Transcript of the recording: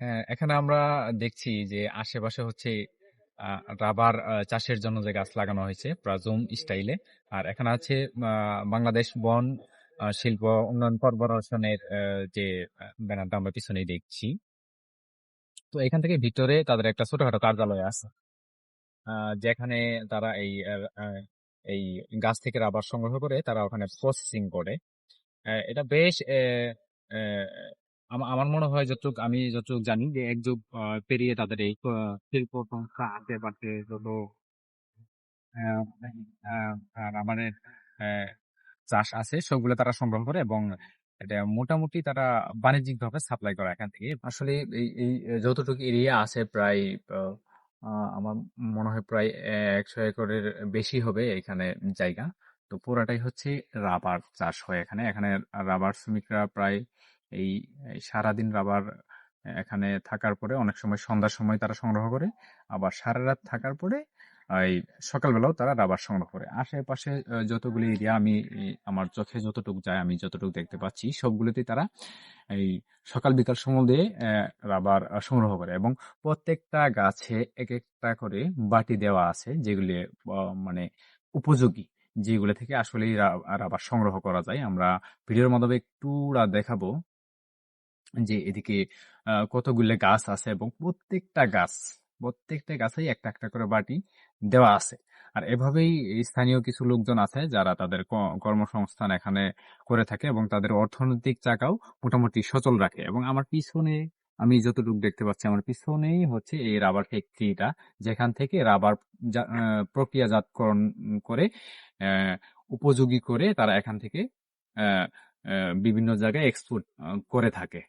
হ্যাঁ, এখানে আমরা দেখছি যে আশেপাশে হচ্ছে রাবার চাষের জন্য যে গাছ লাগানো হয়েছে প্রাজুম স্টাইলে। আর এখানে আছে বাংলাদেশ বন শিল্প উন্নয়ন কর্পোরেশনের যে ব্যানারটা আমরা পিছনেই দেখছি। তো এখান থেকে ভিতরে তাদের একটা ছোটখাটো কার্যালয় আছে। যেখানে তারা এই এই গাছ থেকে রাবার সংগ্রহ করে তারা ওখানে প্রসেসিং করে। এটা বেশ আমার মনে হয় যতটুক আমি যতটুক জানি যে এক যুগ পেরিয়ে তাদের এই শিল্প সংস্থা যত আহ, আহ, আর আমাদের চাষ আছে সবগুলো তারা সংগ্রহ করে এবং এটা মোটামুটি তারা বাণিজ্যিক ভাবে সাপ্লাই করে এখান থেকে। আসলে এই এই যতটুকু এরিয়া আছে প্রায় আমার মনে হয় প্রায় একশো একরের বেশি হবে এখানে জায়গা। তো পুরাটাই হচ্ছে রাবার চাষ হয় এখানে। এখানে রাবার শ্রমিকরা প্রায় এই সারাদিন রাবার এখানে থাকার পরে অনেক সময় সন্ধ্যার সময় তারা সংগ্রহ করে, আবার সারা রাত থাকার পরে এই সকালবেলাও তারা রাবার সংগ্রহ করে। আশেপাশে যতগুলি এরিয়া আমি আমার চোখে যতটুকু যায়, আমি যতটুকু দেখতে পাচ্ছি, সবগুলোতেই তারা, এই সকাল বিকাল দিয়ে রাবার সংগ্রহ করে এবং প্রত্যেকটা গাছে এক একটা করে বাটি দেওয়া আছে, যেগুলি মানে উপযোগী, যেগুলো থেকে আসলেই রাবার সংগ্রহ করা যায়। আমরা ভিডিওর মাধ্যমে একটু দেখাবো যে এদিকে কতগুলো গাছ আছে এবং প্রত্যেকটা গাছ, প্রত্যেকটা গাছেই একটা একটা করে বাটি দেওয়া আছে। আর এভাবেই স্থানীয় কিছু লোকজন আছে যারা তাদের কর্মসংস্থান এখানে করে থাকে এবং তাদের অর্থনৈতিক চাকাও মোটামুটি সচল রাখে। এবং আমার পিছনে, আমি যতটুকু দেখতে পাচ্ছি, আমার পিছনেই হচ্ছে এই রাবার ফ্যাক্টরিটা। যেখান থেকে রাবার প্রক্রিয়াজাতকরণ করে উপযোগী করে তারা এখান থেকে বিভিন্ন জায়গায় এক্সপোর্ট করে থাকে।